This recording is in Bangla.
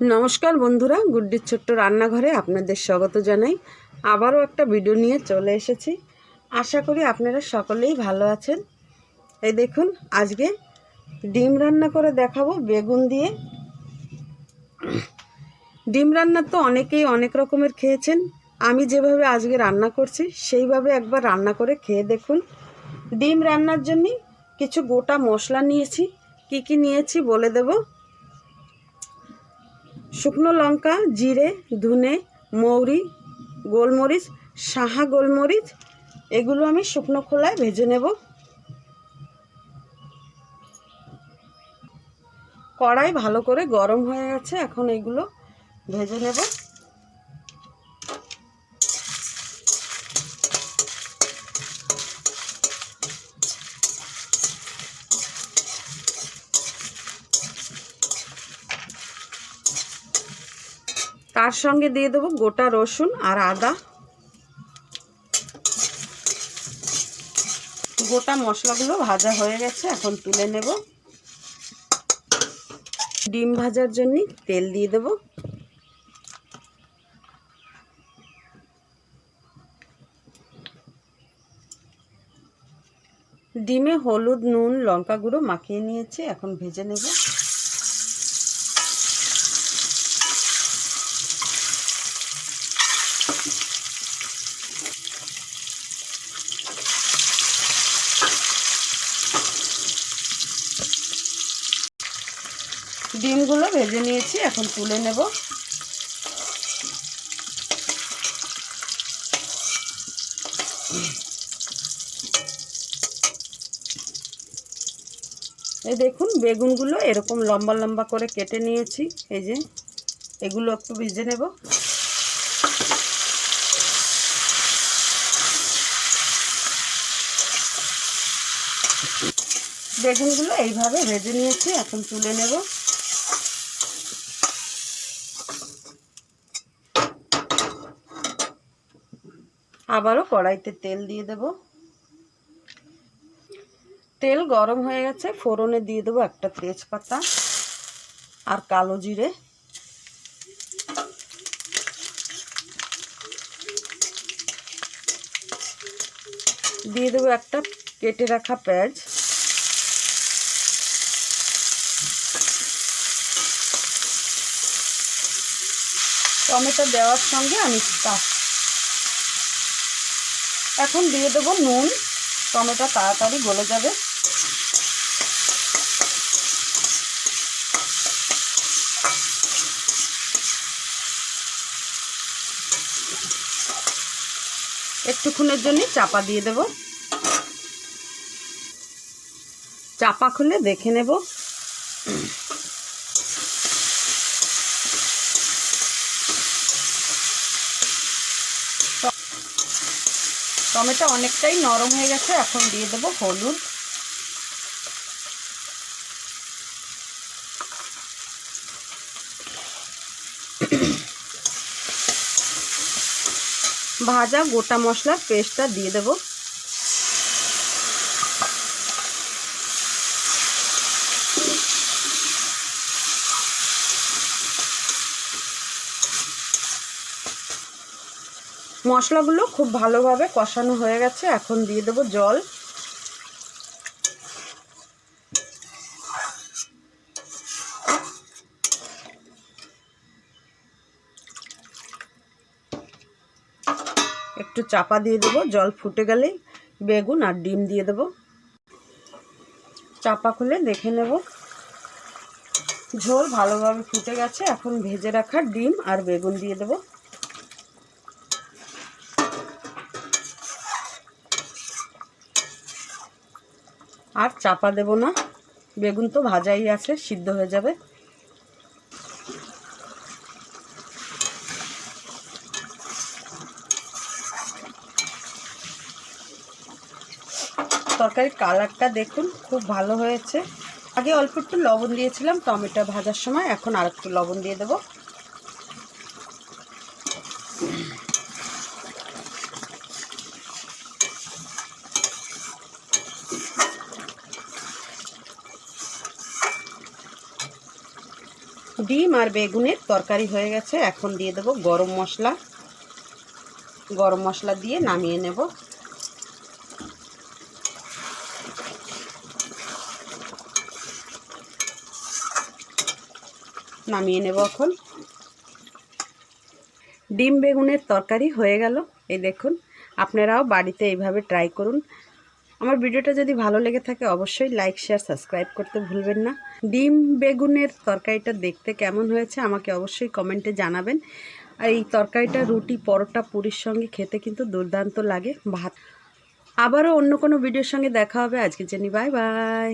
নমস্কার বন্ধুরা, গুড্ডির ছোট্ট রান্নাঘরে আপনাদের স্বাগত জানাই। আবারও একটা ভিডিও নিয়ে চলে এসেছি। আশা করি আপনারা সকলেই ভালো আছেন। এই দেখুন, আজকে ডিম রান্না করে দেখাবো বেগুন দিয়ে। ডিম রান্না তো অনেকেই অনেক রকমের খেয়েছেন। আমি যেভাবে আজকে রান্না করছি, সেইভাবে একবার রান্না করে খেয়ে দেখুন। ডিম রান্নার জন্য কিছু গোটা মশলা নিয়েছি। কি কি নিয়েছি বলে দেবো। শুকনো লঙ্কা, জিরে, ধুনে, মৌরি, গোলমরিচ, সাহা গোলমরিচ, এগুলো আমি শুকনো খোলায় ভেজে নেব। কড়াই ভালো করে গরম হয়ে গেছে, এখন এগুলো ভেজে নেব। তার সঙ্গে দিয়ে দেবো? গোটা রসুন আর আদা। গোটা মশলাগুলো ভাজা হয়ে গেছে, এখন তুলে নেব। ডিম ভাজার জন্য তেল দিয়ে দেব। ডিমে হলুদ, নুন, লঙ্কা গুঁড়ো মাখিয়ে নিয়েছি, এখন ভেজে নেব। ডিমগুলো ভেজে নিয়েছি, এখন তুলে নেব। এই দেখুন, বেগুনগুলো এরকম লম্বা লম্বা করে কেটে নিয়েছি, এই যে এগুলো একটু ভেজে নেব। বেগুনগুলো এইভাবে ভেজে নিয়েছি, এখন তুলে নেব। আবারও কড়াইতে তেল দিয়ে দেব। তেল গরম হয়ে গেছে, ফোড়নে দিয়ে দেবো একটা তেজপাতা আর কালো জিরে। দিয়ে দেবো একটা কেটে রাখা পেঁয়াজ। টমেটো দেওয়ার সঙ্গে আমি এখন দিয়ে দেবো নুন। টমেটো তাড়াতাড়ি গলে যাবে। একটুক্ষণের জন্য চাপা দিয়ে দেব। চাপা খুলে দেখে নেব। টমেটো অনেকটাই নরম হয়ে গেছে, এখন দিয়ে দেবো হলুদ। ভাজা গোটা মশলার পেস্টটা দিয়ে দেব। মশলাগুলো খুব ভালোভাবে কষানো হয়ে গেছে। এখন দিয়ে দেবো জল। একটু চাপা দিয়ে দেবো, জল ফুটে গেলে বেগুন আর ডিম দিয়ে দেবো। চাপা খুলে দেখে নেব। ঝোল ভালোভাবে ফুটে গেছে, এখন ভেজে রাখা ডিম আর বেগুন দিয়ে দেবো। আর চাপা দেব না। বেগুন তো ভাজাই আছে, সিদ্ধ হয়ে যাবে। তরকারির কালারটা দেখুন, খুব ভালো হয়েছে। আগে অল্প একটু লবণ দিয়েছিলাম, টমেটো ভাজার সময়, এখন আর একটু লবণ দিয়ে দেবো। ডিম আর বেগুনের তরকারি হয়ে গেছে। এখন দিয়ে দেবো গরম মশলা। গরম মশলা দিয়ে নামিয়ে নেব। নামিয়ে নেব এখন। ডিম বেগুনের তরকারি হয়ে গেল। এই দেখুন, আপনারাও বাড়িতে এইভাবে ট্রাই করুন। আমার ভিডিওটা যদি ভালো লেগে থাকে, অবশ্যই লাইক শেয়ার সাবস্ক্রাইব করতে ভুলবেন না। ডিম বেগুনের তরকারিটা দেখতে কেমন হয়েছে, আমাকে অবশ্যই কমেন্টে জানাবেন। আর এই তরকারিটা, রুটি, পরোটা, পুরীর সঙ্গে খেতে কিন্তু দুর্দান্ত লাগে। ভাত। আবারও অন্য কোনো ভিডিওর সঙ্গে দেখা হবে। আজকে জানি বাই বাই